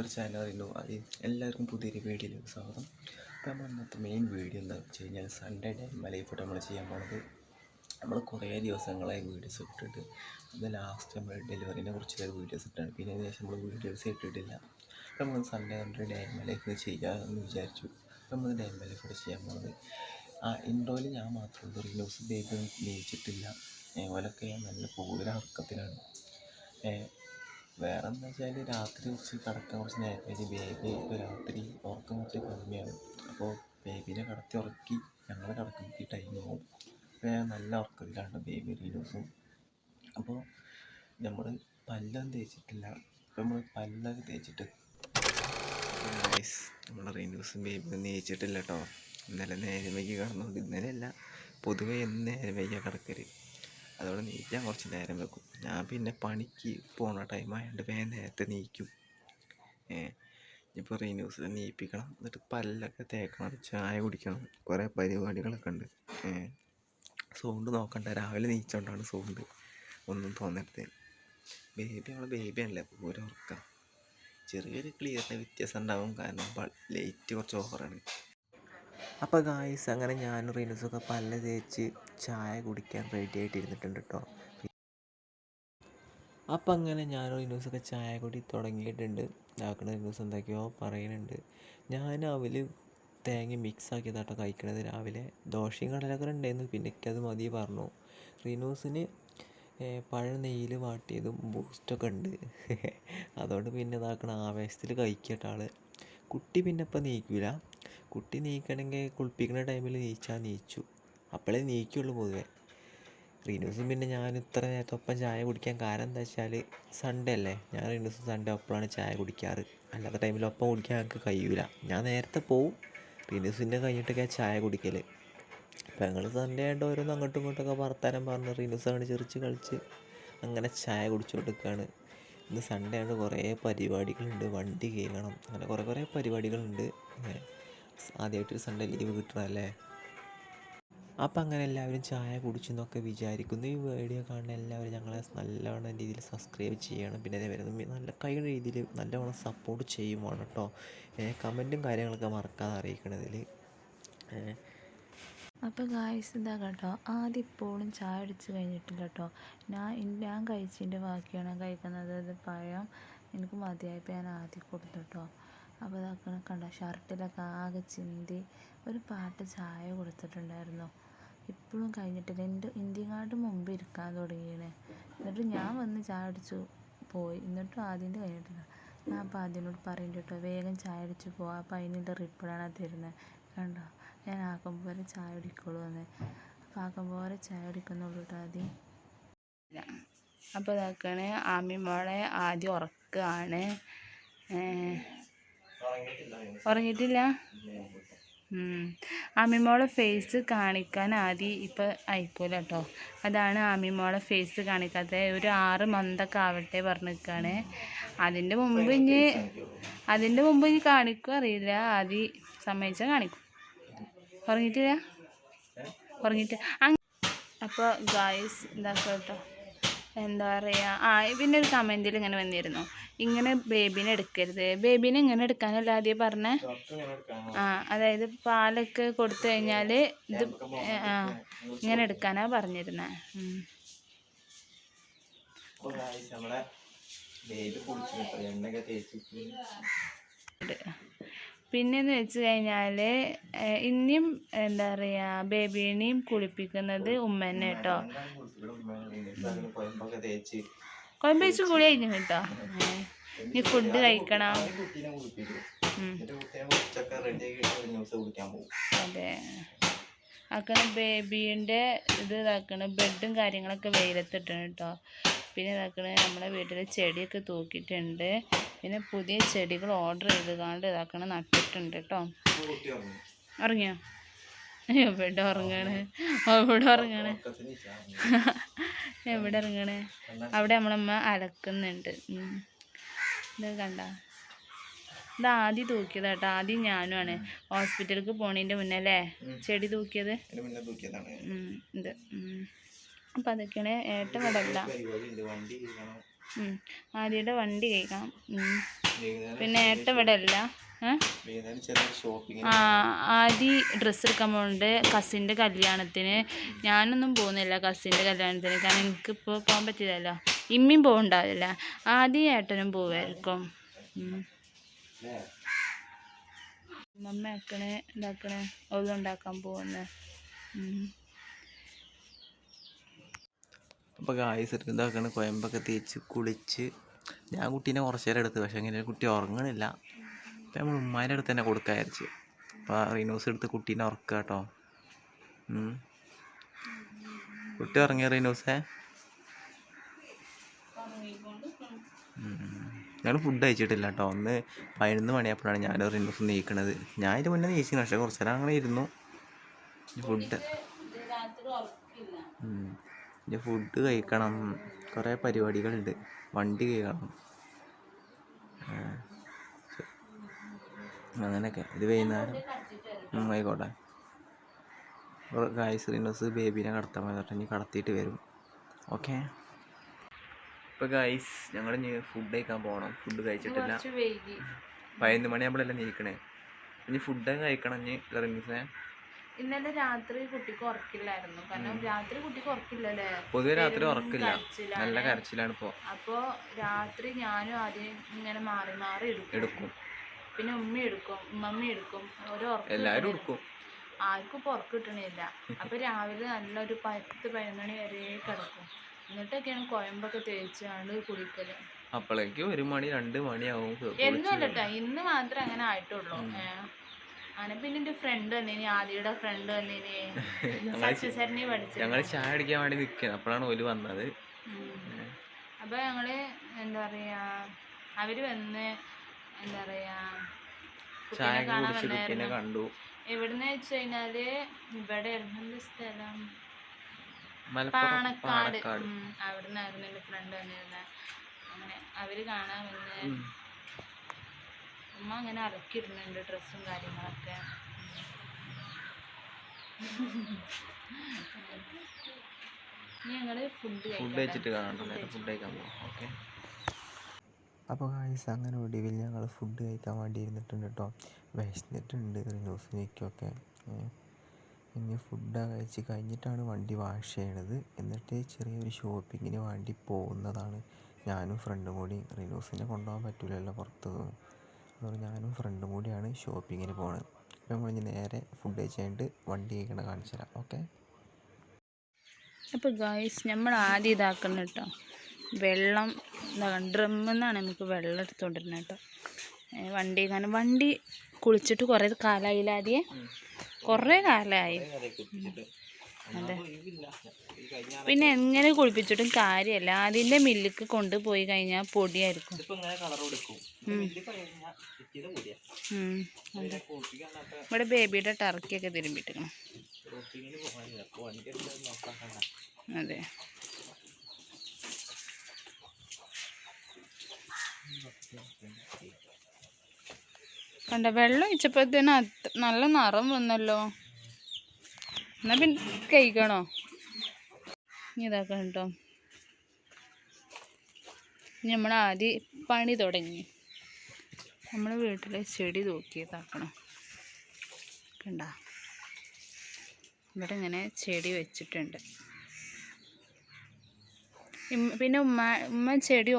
അറിയുന്നു അത് എല്ലാവർക്കും പുതിയൊരു വീഡിയോയിലേക്ക് സ്വാഗതം. അപ്പോൾ നമ്മൾ ഇന്നത്തെ മെയിൻ വീഡിയോ എന്താ വെച്ച് കഴിഞ്ഞാൽ സൺഡേ ഡേ മലയിൽ ഫോട്ടോ നമ്മൾ ചെയ്യാൻ പോണത് നമ്മൾ കുറേ ദിവസങ്ങളായി വീഡിയോസ് ഇട്ടിട്ട് അത് ലാസ്റ്റ് നമ്മൾ ഡെലിവറിനെ കുറിച്ചുള്ള വീഡിയോസ് ഇട്ടാണ് പിന്നെ അതിന് നമ്മൾ വീഡിയോസ് ഇട്ടിട്ടില്ല. നമ്മൾ സൺഡേ കൊണ്ട് ഡേ ലൈഫ് ചെയ്യാമെന്ന് വിചാരിച്ചു. നമ്മൾ ഡേ ലൈഫ് ഫോട്ടോ ചെയ്യാൻ പോണത്. ആ ഇൻഡോയിൽ ഞാൻ മാത്രമേ ഒരു ന്യൂസ് ബേബി നീച്ചിട്ടില്ല. ഓലൊക്കെ നല്ല കൂടുതൽ ഉറക്കത്തിലാണ്. വേറെ എന്താ വെച്ചാൽ രാത്രി കുറച്ച് കിടക്കാൻ കുറച്ച് നേരത്തെ ബേബി രാത്രി ഉറക്കം കുറച്ച് കമ്മിയാണ്. അപ്പോൾ ബേബിനെ കിടത്തി ഉറക്കി ഞങ്ങൾ കിടക്കുമ്പോൾ ടൈം ആവും. അപ്പോൾ ഞാൻ നല്ല ഉറക്കത്തിലാണ് ബേബി ദിവസം. അപ്പോൾ നമ്മൾ പല്ലൊന്നും തേച്ചിട്ടില്ല. അപ്പോൾ നമ്മൾ പല്ലൊക്കെ തേച്ചിട്ട് നമ്മൾ റീന്യൂസും ബേബി തേച്ചിട്ടില്ല കേട്ടോ ഇന്നലെ നേരം വൈകി ഇന്നലെ അല്ല പൊതുവേ എന്ന് നേരം വൈകിയാണ് കിടക്കൽ അതോടെ നീക്കാൻ കുറച്ച് നേരം വെക്കും. ഞാൻ പിന്നെ പണിക്ക് പോണ ടൈം ആയതുകൊണ്ട് വേഗം നേരത്തെ നീക്കും. ഏ ഇപ്പോൾ റീന്യൂസിൽ നീപ്പിക്കണം. എന്നിട്ട് പല്ലൊക്കെ തേക്കണം. ചായ കുടിക്കണം. കുറേ പരിപാടികളൊക്കെ ഉണ്ട്. ഏ സൗണ്ട് നോക്കണ്ട. രാവിലെ നീച്ചോണ്ടാണ് സൗണ്ട്. ഒന്നും തോന്നരുത്. ബേബി നമ്മളെ ബേബി അല്ലേ? പൂരം ഉറക്കാം. ചെറിയൊരു ക്ലിയറിന് വ്യത്യാസം ഉണ്ടാവും. കാരണം ലൈറ്റ് കുറച്ച് ഓവറാണ് അപ്പോൾ ഗായ്സ് അങ്ങനെ ഞാനും റീനൂസൊക്കെ പല്ല തേച്ച് ചായ കുടിക്കാൻ റെഡി ആയിട്ട് ഇരുന്നിട്ടുണ്ട് കേട്ടോ അപ്പം അങ്ങനെ ഞാനും റീനൂസൊക്കെ ചായ കുടി തുടങ്ങിയിട്ടുണ്ട്. ആക്കണ റീനൂസ് എന്തൊക്കെയോ പറയുന്നുണ്ട്. ഞാൻ അവൽ തേങ്ങ മിക്സ് ആക്കിയതാട്ടോ കഴിക്കണത്. രാവിലെ ദോശയും കടലക്കറി ഉണ്ടായിരുന്നു. പിന്നെ എനിക്കത് മതി പറഞ്ഞു. റീനൂസിന് പഴം നെയ്യിൽ വാട്ടിയതും ബൂസ്റ്റൊക്കെ ഉണ്ട്. അതുകൊണ്ട് പിന്നെ ഇതാക്കണ ആവേശത്തിൽ കഴിക്കട്ട ആൾ കുട്ടി പിന്നെ ഇപ്പം നീക്കില്ല കുട്ടി നീക്കണമെങ്കിൽ കുളിപ്പിക്കുന്ന ടൈമിൽ നീച്ചാൽ നീച്ചു. അപ്പോഴേ നീക്കുള്ളൂ പൊതുവെ. റീനൂസും പിന്നെ ഞാൻ ഇത്ര നേരത്തെ ഒപ്പം ചായ കുടിക്കാൻ കാരണം എന്താ വെച്ചാൽ സൺഡേ അല്ലേ? ഞാൻ റീനൂസും സൺഡേ ഒപ്പമാണ് ചായ കുടിക്കാറ്. അല്ലാത്ത ടൈമിൽ ഒപ്പം കുടിക്കാൻ ഞങ്ങൾക്ക് കഴിയൂല. ഞാൻ നേരത്തെ പോവും. റീനൂസിന്റെ കഴിഞ്ഞിട്ടൊക്കെ ചായ കുടിക്കൽ അപ്പം ഞങ്ങൾ സൺഡേ ആയിട്ട് ഓരോന്ന് അങ്ങോട്ടും ഇങ്ങോട്ടൊക്കെ വർത്താനം പറഞ്ഞ് റീനൂസ് ആണ് ചെറിച്ച് കളിച്ച് അങ്ങനെ ചായ കുടിച്ചുകൊണ്ടിരിക്കുകയാണ് ഇന്ന് സൺഡേ ആയിട്ട് കുറേ പരിപാടികളുണ്ട്. വണ്ടി കയറണം. അങ്ങനെ കുറേ കുറേ പരിപാടികളുണ്ട്. ആദ്യമായിട്ടൊരു സൺഡേ ലീവ് കിട്ടണമല്ലേ അപ്പം അങ്ങനെ എല്ലാവരും ചായ കുടിച്ചെന്നൊക്കെ വിചാരിക്കുന്നു. ഈ വീഡിയോ കാണുന്ന എല്ലാവരും ഞങ്ങളെ നല്ലവണ്ണം രീതിയിൽ സബ്സ്ക്രൈബ് ചെയ്യണം. പിന്നെ അതേപോലെ നല്ല കഴിയുന്ന രീതിയിൽ നല്ലവണ്ണം സപ്പോർട്ട് ചെയ്യുവാണ് കേട്ടോ കമന്റും കാര്യങ്ങളൊക്കെ മറക്കാതെ അറിയിക്കണതിൽ. അപ്പോൾ ഗായ്സ് ഇതാ കേട്ടോ ആദ്യം ഇപ്പോഴും ചായ അടിച്ച് കഴിഞ്ഞിട്ടില്ല കേട്ടോ ഞാൻ ഞാൻ കഴിച്ചതിന്റെ ബാക്കിയാണ് കഴിക്കുന്നത്. അത് പഴം എനിക്ക് മതിയായപ്പോൾ ഞാൻ ആദ്യം കൊടുത്തു കേട്ടോ അപ്പോൾ ഇതാക്കണ കണ്ട ഷർട്ടിലൊക്കെ ആകെ ചിന്തി. ഒരു പാട്ട് ചായ കൊടുത്തിട്ടുണ്ടായിരുന്നു. ഇപ്പോഴും കഴിഞ്ഞിട്ടില്ല. എന്റെ ഇന്ത്യങ്ങാട്ട് മുമ്പ് ഇരിക്കാൻ തുടങ്ങിയാണ് എന്നിട്ട് ഞാൻ വന്ന് ചായ അടിച്ചു പോയി. എന്നിട്ടും ആദ്യന്റെ കഴിഞ്ഞിട്ടില്ല. ഞാൻ അപ്പോൾ ആദ്യനോട് പറയും കേട്ടോ വേഗം ചായ അടിച്ച് പോവാം. അപ്പോൾ അതിനുള്ള റിപ്ലൈയാണ് തരുന്നത് കണ്ടോ? ഞാൻ ആക്കം പോലെ ചായ കുടിക്കുള്ളൂ എന്ന്. അപ്പോൾ ആക്കം പോലെ ചായ കുടിക്കുന്നുള്ളൂ കേട്ടോ ആദ്യം. അപ്പോൾ ഇതാക്കണേ ആമി മോളെ ആദ്യം ഉറക്കുകയാണ് ഉറങ്ങിയിട്ടില്ല? ആമിമോളെ ഫേസ് കാണിക്കാൻ ആദ്യം ഇപ്പം അയക്കൂല കേട്ടോ അതാണ് ആമിമോളെ ഫേസ് കാണിക്കാത്തത് ഒരു ആറ് മന്തൊക്കെ ആവട്ടെ പറഞ്ഞിരിക്കുകയാണ് അതിന്റെ മുമ്പ് ഇനി അതിന്റെ മുമ്പ് ഇനി കാണിക്കും അറിയില്ല. ആദ്യം സമ്മതിച്ചാൽ കാണിക്കും. ഉറങ്ങിയിട്ടില്ല? ഉറങ്ങിയിട്ട് അപ്പോൾ ഗായ്സ് ഇതാക്കാം കേട്ടോ എന്താ പറയുക ആ പിന്നെ ഒരു കമന്റിൽ ഇങ്ങനെ വന്നിരുന്നു. ഇങ്ങനെ ബേബീനെ എടുക്കരുത്. ബേബീനെ ഇങ്ങനെ എടുക്കാനല്ല ആദ്യം പറഞ്ഞ? ആ അതായത് പാലൊക്കെ കൊടുത്തു കഴിഞ്ഞാൽ ഇത് ആ ഇങ്ങനെ എടുക്കാനാണ് പറഞ്ഞിരുന്നത് പിന്നെന്ന് വെച്ച് കഴിഞ്ഞാൽ ഇനിയും എന്താ പറയുക ബേബീനെയും കുളിപ്പിക്കുന്നത് ഉമ്മന്നെ കേട്ടോ കുഴമ്പ് വെച്ച് കുളി കഴിഞ്ഞു കേട്ടോ ഇനി ഫുഡ് കഴിക്കണം. അതെ. ആക്കണ ബേബീന്റെ ഇത് ഇതാക്കണം ബെഡും കാര്യങ്ങളൊക്കെ വെയിലത്തിട്ടാണ് കേട്ടോ പിന്നെ ഇതാക്കണ നമ്മുടെ വീട്ടിൽ ചെടിയൊക്കെ തൂക്കിയിട്ടുണ്ട്. പിന്നെ പുതിയ ചെടികൾ ഓർഡർ ചെയ്ത് കാണ്ട് ഇതാക്കണ നട്ടിട്ടുണ്ട് കേട്ടോ. ഇറങ്ങിയോ എവിടെ ഉറങ്ങാണ്. എവിടെ ഉറങ്ങാണ്. എവിടെ ഇറങ്ങാണ് അവിടെ നമ്മളമ്മ അലക്കുന്നുണ്ട്. ഇത് കണ്ട? ഇത് ആദ്യം തൂക്കിയത് കേട്ടോ. ആദ്യം ഞാനുമാണ് ഹോസ്പിറ്റലിലേക്ക് പോണതിന്റെ മുന്നേ അല്ലേ? ചെടി തൂക്കിയത്? ഇത്. അപ്പം അതൊക്കെയാണ് ഏട്ടൻ ഇവിടെ അല്ല ഉം. ആദ്യയുടെ വണ്ടി കഴിക്കണം. പിന്നെ ഏട്ടൻ ഇവിടെ ആ ആദ്യ ഡ്രസ്സ് എടുക്കാൻ പോകുന്നുണ്ട് കസിന്റെ കല്യാണത്തിന്. ഞാനൊന്നും പോകുന്നില്ല കസിന്റെ കല്യാണത്തിന്. കാരണം എനിക്കിപ്പോൾ പോകാൻ പറ്റില്ലല്ലോ. ഇമ്മിയും പോകുന്നുണ്ടാവില്ല ആദ്യം ഏട്ടനും പോവായിരിക്കും. മമ്മ ആക്കണേ ഇതാക്കണേ ഒന്നും ഉണ്ടാക്കാൻ പോകുന്നത് അപ്പോൾ ഗായ്സ് ഇതാക്കണം കൊയമ്പൊക്കെ തേച്ച് കുളിച്ച്. ഞാൻ കുട്ടീനെ കുറച്ച് നേരം എടുത്ത് പക്ഷേ അങ്ങനെ കുട്ടി ഉറങ്ങണില്ല. അപ്പോൾ നമ്മൾ ഉമ്മാന്റെ അടുത്ത് തന്നെ കൊടുക്കാൻ വിചാരിച്ച്. അപ്പോൾ റീനോസ് എടുത്ത് കുട്ടീനെ ഉറക്കുക കേട്ടോ കുട്ടി ഉറങ്ങിയ റീനോസേ? ഞങ്ങൾ ഫുഡ് കഴിച്ചിട്ടില്ല കേട്ടോ ഒന്ന് പതിനൊന്ന് മണിയപ്പോഴാണ് ഞാൻ റീനോസ് നീക്കണത്. ഞാൻ ഇത് മുന്നേ നീച്ചിരുന്നു പക്ഷേ കുറച്ച് നേരം അങ്ങനെ ഇരുന്നു. ഫുഡ് ഇനി ഫുഡ് കഴിക്കണം. കുറേ പരിപാടികളുണ്ട്. വണ്ടി ശരി. അങ്ങനെയൊക്കെ. ഇത് വൈകുന്നേരം ആയിക്കോട്ടെ. ഗായ്സ് റിനോസ് ബേബീനെ കടത്താൻ പറഞ്ഞിട്ട് ഇനി കടത്തിയിട്ട് വരും. ഓക്കെ ഇപ്പോൾ ഗായ്സ് ഞങ്ങൾ ഇനി ഫുഡ് കഴിക്കാൻ പോകണം ഫുഡ് കഴിച്ചിട്ടില്ല. പതിനൊന്ന് മണി നമ്മളെല്ലാം നീക്കണേ ഇനി ഫുഡ് കഴിക്കണം. ഇനി റിനീസേ ഇന്നലെ രാത്രി കുട്ടിക്ക് ഉറക്കില്ലായിരുന്നു. കാരണം രാത്രി കുട്ടിക്ക് ഉറക്കില്ലല്ലേ? പൊതുവെ രാത്രി ഉറക്കില്ല. നല്ല കരച്ചിലാണ് ഇപ്പോ. അപ്പോൾ രാത്രി ഞാനും ആദ്യം ഇങ്ങനെ മാറി മാറി എടുക്കും. പിന്നെ ഉമ്മ എടുക്കും ഉമ്മമ്മ എടുക്കും. ഓരോ എല്ലാരും. എടുക്കും. ആർക്കും ഇപ്പൊ ഉറക്കം കിട്ടണില്ല. അപ്പൊ രാവിലെ നല്ലൊരു പത്ത് പതിനൊന്ന് മണി വരെ കിടക്കും. എന്നിട്ടൊക്കെയാണ് കുഴമ്പൊക്കെ തേച്ചാണ്ട് കുടിക്കൽ അപ്പോഴേക്കും ഒരു മണി രണ്ട് മണിയാവും ക- എന്നും കുളിച്ച് അല്ല ട്ടോ ഇന്ന് മാത്രമേ അങ്ങനെ ആയിട്ടുള്ളൂ. ഞങ്ങൾ ചായ അടിക്കാൻ വേണ്ടി നിൽക്കുക അപ്പോഴാണ് ഓൽ വന്നത്. അപ്പൊ ഞങ്ങൾ എന്താ പറയാ അവർ വന്ന് എന്താ പറയാ ചായ കുടിച്ച് കണ്ടു. എവിടെന്ന് വെച്ച് കഴിഞ്ഞാൽ ഇവിടെ എന്ത് സ്ഥലം? പാണക്കാട്. അവിടുന്ന് ഉം, എന്റെ ഫ്രണ്ട് വന്നിരുന്നത് അങ്ങനെ അവർ കാണാൻ വന്ന്. ഉമ്മ അങ്ങനെ അലക്കിയിടുന്നുണ്ട് ഡ്രസ്സും കാര്യങ്ങളൊക്കെ. ഇനി ഞങ്ങൾ ഫുഡ് ഫുഡ് കഴിച്ചിട്ട് കാണാം ഫുഡ് കഴിക്കാൻ പോകാം ഓക്കെ അപ്പോൾ ഗായ്സ് അങ്ങനെ ഒടുവിൽ ഞങ്ങൾ ഫുഡ് കഴിക്കാൻ വേണ്ടി ഇരുന്നിട്ടുണ്ട് കേട്ടോ. വിശന്നിട്ടുണ്ട് റിനൂസ് നീക്കൊക്കെ ഇനി ഫുഡ് കഴിച്ച് കഴിഞ്ഞിട്ടാണ് വണ്ടി വാഷ് ചെയ്യണത്. എന്നിട്ട് ചെറിയൊരു ഷോപ്പിങ്ങിന് വേണ്ടി പോകുന്നതാണ്. ഞാനും ഫ്രണ്ടും കൂടി റിനൂസിനെ കൊണ്ടുപോകാൻ പറ്റില്ലല്ലോ പുറത്ത്. അതുകൊണ്ട് ഞാനും ഫ്രണ്ടും കൂടിയാണ് ഷോപ്പിങ്ങിന് പോണത് അപ്പോൾ നമ്മൾ ഇനി നേരെ ഫുഡ് കഴിച്ച് കഴിഞ്ഞിട്ട് വണ്ടി കഴിക്കണ കാണിച്ചു തരാം. ഓക്കെ അപ്പോൾ ഗായ്സ് നമ്മൾ ആദ്യം ഇതാക്കണം കേട്ടോ വെള്ളം ഡ്രമ്മിൽ നമുക്ക് വെള്ളം എടുത്തുകൊണ്ടിരുന്നത് കേട്ടോ വണ്ടി കാരണം വണ്ടി കുളിച്ചിട്ട് കുറേ കാലമായില്ല ആദ്യം? കുറേ കാലമായി അതെ. പിന്നെ എങ്ങനെ കുളിപ്പിച്ചിട്ടും കാര്യമല്ല. അതിന്റെ മില്ലിക്ക് കൊണ്ടുപോയി കഴിഞ്ഞാൽ പൊടിയായിരിക്കും. ഇവിടെ ബേബിയുടെ ടർക്കിയൊക്കെ തിരുമ്പിട്ടിക്കണം അതെ കണ്ട. വെള്ളം ഒഴിച്ചപ്പോഴത്തേനും നല്ല നിറം വന്നല്ലോ. എന്നാ പിന്നെ കഴിക്കണോ ഇതാക്കണം നമ്മൾ ആദ്യം പണി തുടങ്ങി. നമ്മൾ വീട്ടിലെ ചെടി തൂക്കി ഇതാക്കണം കണ്ട? ഇവിടെ ഇങ്ങനെ ചെടി വെച്ചിട്ടുണ്ട്. പിന്നെ ഉമ്മ ഉമ്മ ചെടി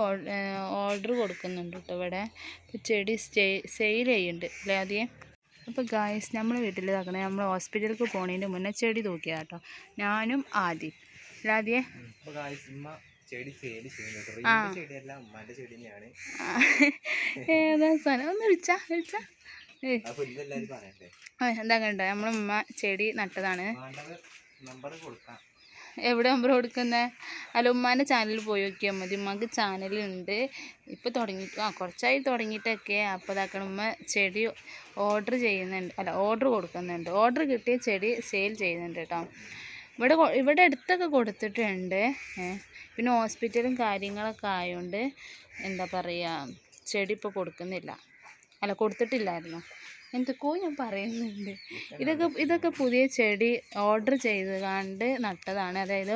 ഓർഡർ കൊടുക്കുന്നുണ്ട് കേട്ടോ ഇവിടെ. ചെടി സ്റ്റേ സെയിൽ ചെയ്യുന്നുണ്ട്. അല്ലേ ആദ്യം? അപ്പോൾ ഗായസ് നമ്മൾ വീട്ടിൽ ഇതാക്കണേ നമ്മൾ ഹോസ്പിറ്റലിലേക്ക് പോണതിന്റെ മുന്നേ ചെടി തൂക്കിയ കേട്ടോ. ഞാനും ആദ്യം. ആദ്യം. ഏതാ ഒന്ന് വിളിച്ചാ വിളിച്ചാ. എന്താ കണ്ടോ? നമ്മളെ ഉമ്മ ചെടി നട്ടതാണ്. വേണ്ടത് നമ്പർ കൊടുക്കാം. എവിടെ നമ്പർ കൊടുക്കുന്നത് അല്ല ഉമ്മാന്റെ ചാനലിൽ പോയി നോക്കിയാൽ മതി. ഉമ്മാക്ക് ചാനലുണ്ട് ഇപ്പോൾ തുടങ്ങിയിട്ട് ആ കുറച്ചായി തുടങ്ങിയിട്ടൊക്കെ. അപ്പോൾ ഇതാക്കണം ഉമ്മ ചെടി ഓർഡർ ചെയ്യുന്നുണ്ട്. അല്ല ഓർഡർ കൊടുക്കുന്നുണ്ട്. ഓർഡർ കിട്ടിയ ചെടി സെയിൽ ചെയ്യുന്നുണ്ട് കേട്ടോ ഇവിടെ ഇവിടെ അടുത്തൊക്കെ കൊടുത്തിട്ടുണ്ട്. പിന്നെ ഹോസ്പിറ്റലും കാര്യങ്ങളൊക്കെ ആയതുകൊണ്ട് എന്താ പറയുക ചെടി ഇപ്പോൾ കൊടുക്കുന്നില്ല. അല്ല കൊടുത്തിട്ടില്ലായിരുന്നു. എന്തൊക്കെയോ ഞാൻ പറയുന്നുണ്ട്. ഇതൊക്കെ ഇതൊക്കെ പുതിയ ചെടി ഓർഡർ ചെയ്ത് കണ്ട് നട്ടതാണ്. അതായത്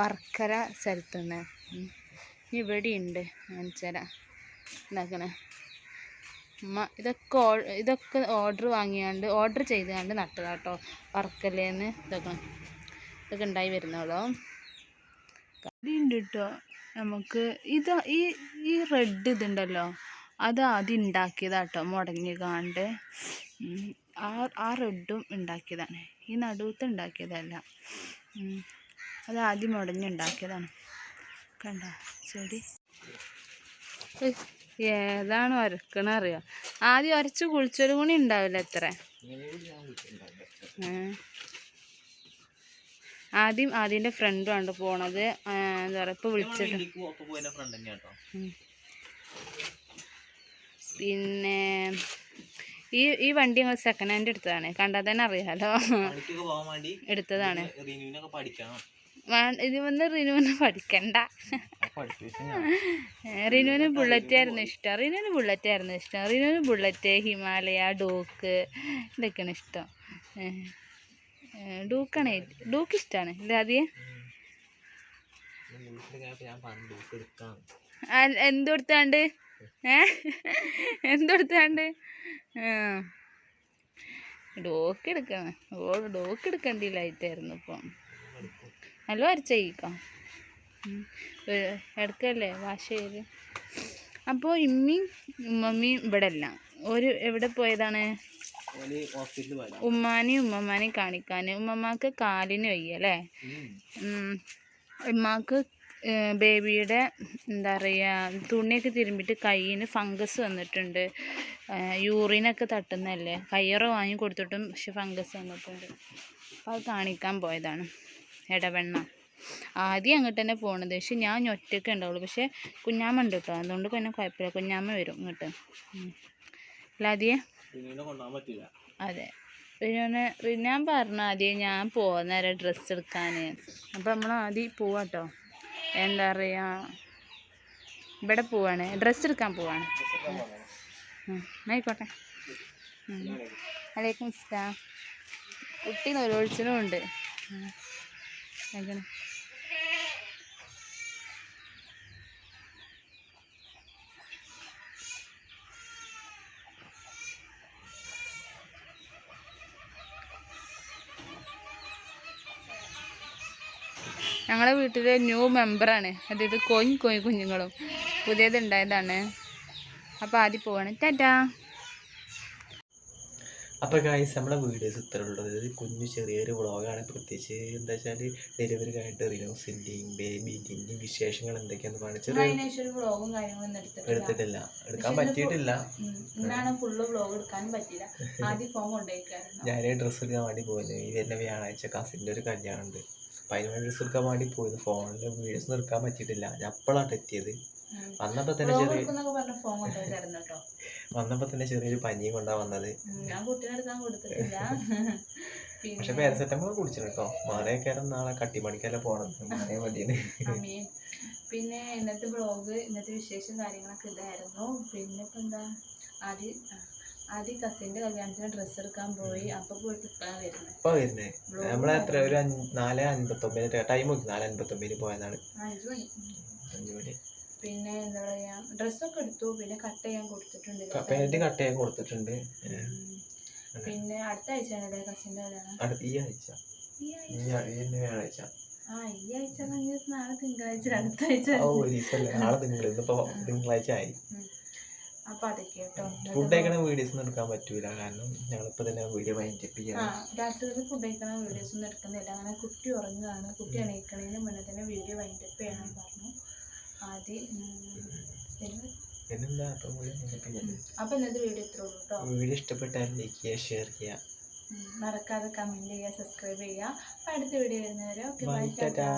വർക്കര സ്ഥലത്ത് സ്ഥലത്തുനിന്ന് ഇവിടെ ഉണ്ട് കാണിച്ചുതരാം ഉണ്ടാക്കണേ ഉമ്മ ഇതൊക്കെ ഓ ഇതൊക്കെ ഓർഡർ വാങ്ങിയാണ്ട് ഓർഡർ ചെയ്ത് കണ്ട് നട്ടതാണ് നട്ടതാട്ടോ വർക്കലേന്ന് ഇതൊക്കെ. ഇതൊക്കെ ഉണ്ടായി വരുന്നോളോ. ഉണ്ട് കേട്ടോ നമുക്ക് ഇത് ഈ ഈ റെഡ് ഇതുണ്ടല്ലോ. അത് ആദ്യം ഉണ്ടാക്കിയതാട്ടോ മുടങ്ങി കാണ്ട് ആ ആ റെഡും ഉണ്ടാക്കിയതാണ്. ഈ നടുവത്ത് ഉണ്ടാക്കിയതല്ല. അത് ആദ്യം മുടഞ്ഞുണ്ടാക്കിയതാണ് കണ്ട? ചെടി. ഏതാണ് വരക്കണ അറിയോ? ആദ്യം വരച്ച് കുളിച്ചൊരു കൂടി ഉണ്ടാവില്ല എത്ര ആദ്യം ആദ്യന്റെ ഫ്രണ്ടും ആണ് പോണത് എന്താ പറയുക ഇപ്പോൾ വിളിച്ചിട്ട്. പിന്നെ ഈ ഈ വണ്ടി ഞങ്ങൾ സെക്കൻഡ് ഹാൻഡ് എടുത്തതാണ്. കണ്ടാൽ തന്നെ അറിയാലോ. എടുത്തതാണ്. ഇത് വന്ന് റിനുവിന് പഠിക്കണ്ട. റിനുവിന് ബുള്ളറ്റ് ആയിരുന്നു ഇഷ്ടം. റിനുവിന് ബുള്ളറ്റ് ആയിരുന്നു ഇഷ്ടം. റിനുവിന് ബുള്ളറ്റ് ഹിമാലയ ഡോക്ക് ഇതൊക്കെയാണ് ഇഷ്ടം. ഡൂക്കാണ് ഡൂക്ക് ഇഷ്ടമാണ് ആദ്യം ഞാൻ എന്തുകൊടുത്താണ്ട്? ഏ? എന്തുകൊടുത്താണ്ട്? ഡോക്ക് എടുക്കണം. ഓ ഡോക്ക് എടുക്കണ്ടില്ലായിട്ടായിരുന്നു ഇപ്പം. നല്ല വരച്ചേക്കാം എടുക്കല്ലേ വാഷ് ചെയ്ത്. അപ്പോൾ ഇമ്മിയും ഉമ്മമ്മിയും ഇവിടെ അല്ല ഒരു എവിടെ പോയതാണ്? ഉമ്മാനെയും ഉമ്മമാനെയും കാണിക്കാൻ ഉമ്മമ്മക്ക് കാലിന് വയ്യ അല്ലേ ഉം. ഉമ്മാക്ക് ബേബിയുടെ എന്താ പറയുക തുണിയൊക്കെ തിരുമ്പിട്ട് കയ്യിന് ഫംഗസ് വന്നിട്ടുണ്ട്. യൂറിനൊക്കെ തട്ടുന്നതല്ലേ? കയ്യറ വാങ്ങി കൊടുത്തിട്ടും പക്ഷെ ഫംഗസ് വന്നിട്ടുണ്ട്. അപ്പോൾ അത് കാണിക്കാൻ പോയതാണ്. ഇടവെണ്ണ ആദ്യം അങ്ങോട്ട് തന്നെ പോണത്. പക്ഷെ ഞാൻ ഒറ്റയ്ക്ക് ഉണ്ടാവുള്ളൂ. പക്ഷെ കുഞ്ഞാമ്മ ഉണ്ട് കേട്ടോ. അതുകൊണ്ട് പിന്നെ കുഴപ്പമില്ല. കുഞ്ഞാമ്മ വരും ഇങ്ങോട്ട്. അല്ലാതെ അതെ. പിന്നെ പിന്നെ ഞാൻ പറഞ്ഞു ആദ്യം ഞാൻ പോകുന്നേരം ഡ്രസ്സ് എടുക്കാൻ അപ്പോൾ നമ്മൾ ആദ്യം പോവാട്ടോ. എന്താ പറയുക ഇവിടെ പോവാണ്. ഡ്രസ്സ് എടുക്കാൻ പോവാണ്. ആയിക്കോട്ടെ. ഉം. വലൈക്കും സ്ലാം കുട്ടി ഉണ്ട്. ഉണ്ട് ഞങ്ങളെ വീട്ടിലെ ന്യൂ മെമ്പറാണ് അതായത് കോയി കോയി കുഞ്ഞുങ്ങളും. പുതിയത് ഉണ്ടായതാണ് അപ്പോൾ ആദ്യം പോവാണ്. ടാറ്റാ. അപ്പോൾ ഗായ്സ് നമ്മുടെ വീഡിയോസ് ഇത്ര ഉള്ളത് ഇത് കുഞ്ഞു ചെറിയൊരു വ്ളോഗാണ് പ്രത്യേകിച്ച് എന്താ വെച്ചാൽ ഡെലിവറി കഴിഞ്ഞിട്ട് റിനോസിന്റെയും ബേബീന്റെയും വിശേഷങ്ങൾ എന്തൊക്കെയാണെന്ന് കാണിച്ചത് എടുത്തിട്ടില്ല. എടുത്തിട്ടില്ല. എടുക്കാൻ പറ്റിയിട്ടില്ല. ഞാൻ ഡ്രസ്സ് എടുക്കാൻ വേണ്ടി പോകുന്നത് ഈ വരുന്ന വ്യാഴാഴ്ച കസിന്റെ ഒരു കല്യാണം ഉണ്ട് അപ്പം അതിന് ഡ്രസ്സ് എടുക്കാൻ വേണ്ടി പോയത്. ഫോണിൽ വീഡിയോസ് നിർക്കാൻ പറ്റിയിട്ടില്ല. ഞാൻ അപ്പോഴാണ് എത്തിയത് വന്നപ്പോൾ തന്നെ ചെറിയ വന്നപ്പോൾ തന്നെ ചെറിയൊരു പനിയും കൊണ്ടാ വന്നത്. പക്ഷെ പാരസെറ്റമോൾ കുടിച്ചിട്ടുണ്ട് കേട്ടോ മാറിയൊക്കെ നാളെ കട്ടിപ്പണിക്കല്ലേ പോകണം മാറേ മതിയെന്ന്. പിന്നെ ഇന്നത്തെ ബ്ലോഗ് ഇന്നത്തെ വിശേഷം കാര്യങ്ങളൊക്കെ ഇതായിരുന്നു. പിന്നെ ഇപ്പം എന്താ? ആദ്യം ആദ്യം കല്യാണത്തിന് ഡ്രസ്സ് എടുക്കാൻ പോയി. പോയിട്ട് വരുന്നത് ഇപ്പൊ വരുന്നേ. നമ്മളെ എത്ര ഒരു അഞ്ച് നാല് അൻപത്തൊമ്പതിന് ടൈം നോക്കി. നാല് അൻപത്തൊമ്പതിന് പോയതാണ്. അഞ്ച് മണി. മണി. പിന്നെ എന്താ പറയാ ഡ്രസ്സൊക്കെ എടുത്തു. പിന്നെ കട്ട് ചെയ്യാൻ കൊടുത്തിട്ടുണ്ട് പാന്റ് കട്ട്. ചെയ്യാൻ കൊടുത്തിട്ടുണ്ട്. പിന്നെ അടുത്ത കല്യാണം? ഈ ആഴ്ച. ആ- ഈ വ്യാഴാഴ്ച ആ ഈ ആഴ്ച നാളെ തിങ്കളാഴ്ച അടുത്ത ആഴ്ച നാളെ തിങ്കൾ ഇന്നിപ്പോ തിങ്കളാഴ്ച ആയി. അപ്പൊ അതൊക്കെ കേട്ടോ ഫുഡ് കഴിക്കണ വീഡിയോസ് ഒന്നും എടുക്കാൻ പറ്റൂല. കാരണം ഞങ്ങളിപ്പോ തന്നെ വീഡിയോ വൈൻഡപ്പ് ആ ചെയ്യാം രാത്രിയിൽ ഫുഡ് കഴിക്കണ വീഡിയോസ് ഒന്നും എടുക്കുന്നില്ല. അങ്ങനെ കുട്ടി ഉറങ്ങുകയാണ് കുട്ടി എണീക്കണതിന് മുന്നേ തന്നെ വീഡിയോ വൈൻഡപ്പ് ചെയ്യണം പറഞ്ഞു. ആദ്യം ഉം, പിന്നെ? പിന്നെന്താ? അപ്പൊ വീഡിയോ വൈൻഡപ്പ് ചെയ്യാം അപ്പൊ ഇന്നത്തെ വീഡിയോ ഇത്രേ ഉള്ളൂ കേട്ടോ വീഡിയോ ഇഷ്ടപ്പെട്ടാൽ ലൈക്ക് ചെയ്യുക ഷെയർ ചെയ്യുക. മറക്കാതെ കമന്റ് ചെയ്യുക സബ്സ്ക്രൈബ് ചെയ്യുക. അപ്പൊ അടുത്ത വീഡിയോ വരുന്നവരെ ഓക്കെ ബൈ ബൈ ടാറ്റാ.